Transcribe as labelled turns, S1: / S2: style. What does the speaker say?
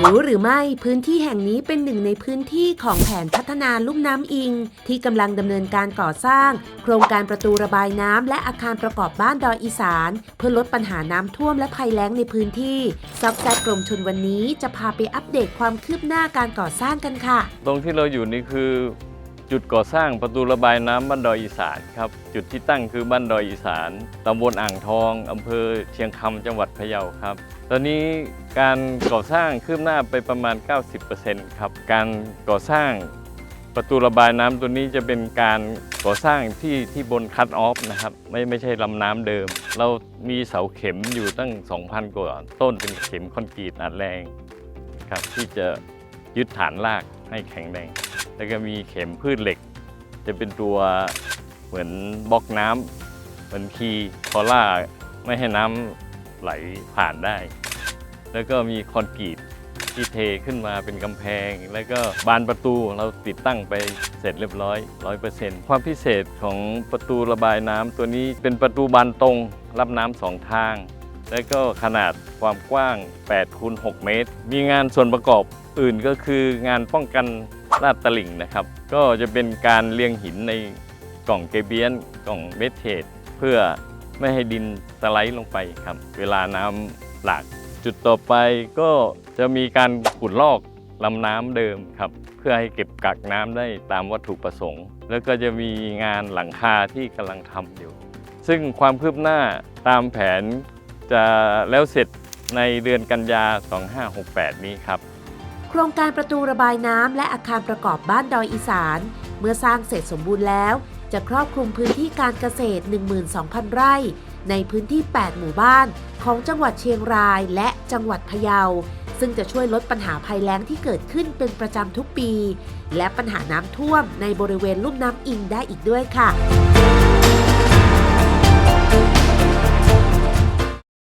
S1: รู้หรือไม่พื้นที่แห่งนี้เป็นหนึ่งในพื้นที่ของแผนพัฒนาลุ่มน้ำอิง ที่กำลังดำเนินการก่อสร้าง โครงการประตูระบายน้ำและอาคารประกอบบ้านดอยอีสาน เพื่อลดปัญหาน้ำท่วมและภัยแล้งในพื้นที่ซับแซกกรมชนวันนี้จะพาไปอัปเดตความคืบหน้าการก่อสร้างกันค่ะ
S2: ตรงที่เราอยู่นี่คือ จุดก่อสร้างประตูระบายน้ำบ้านดอยอีสานครับ จุดที่ตั้งคือบ้านดอยอีสานตำบลอ่างทองอำเภอเชียงคำจังหวัดพะเยาครับ ตอนนี้การก่อสร้างคืบหน้าไปประมาณ 90%ครับ การก่อสร้างประตูระบายน้ำตัวนี้จะเป็นการก่อสร้างที่ที่บนคัตออฟนะครับ ไม่ไม่ใช่ลำน้ำเดิม เรามีเสาเข็มอยู่ตั้ง 2,000 กว่าต้นเป็นเข็มคอนกรีตอัดแรงครับที่จะยึดฐานรากให้แข็งแรง แล้วก็มีเข็มพืชเหล็ก จะเป็นตัวเหมือนบล็อกน้ำเหมือนคีคอล่าไม่ให้น้ำไหลผ่านได้ แล้วก็มีคอนกรีตที่เทขึ้นมาเป็นกำแพง แล้วก็บานประตูเราติดตั้งไปเสร็จเรียบร้อย100%ความพิเศษของประตูระบายน้ำตัวนี้เป็นประตูบานตรงรับน้ำสองทาง แล้วก็ขนาดความกว้าง8คูณ6เมตร มีงานส่วนประกอบอื่นก็คืองานป้องกัน ลาดตลิ่งนะครับ ก็จะเป็นการเรียงหินในกล่องเกเบียนกล่องเมทเทดเพื่อไม่ให้ดินสไลด์ลงไปครับ เวลาน้ำหลากจุดต่อไปก็จะมีการขุดลอกลำน้ำเดิมครับ เพื่อให้เก็บกักน้ำได้ตามวัตถุประสงค์ แล้วก็จะมีงานหลังคาที่กำลังทำอยู่ ซึ่งความคืบหน้าตามแผนจะแล้วเสร็จในเดือนกันยา 2568 นี้ครับ
S1: ครงการประตูระบายน้ำและอาคารประกอบบ้านดอยอีสาน เมื่อสร้างเสร็จสมบูรณ์แล้ว จะครอบคลุมพื้นที่การเกษตร 12,000 ไร่ ในพื้นที่ 8 หมู่บ้าน ของจังหวัดเชียงรายและจังหวัดพะเยา ซึ่งจะช่วยลดปัญหาภัยแล้งที่เกิดขึ้นเป็นประจำทุกปี และปัญหาน้ำท่วมในบริเวณลุ่มน้ำอิงได้อีกด้วยค่ะ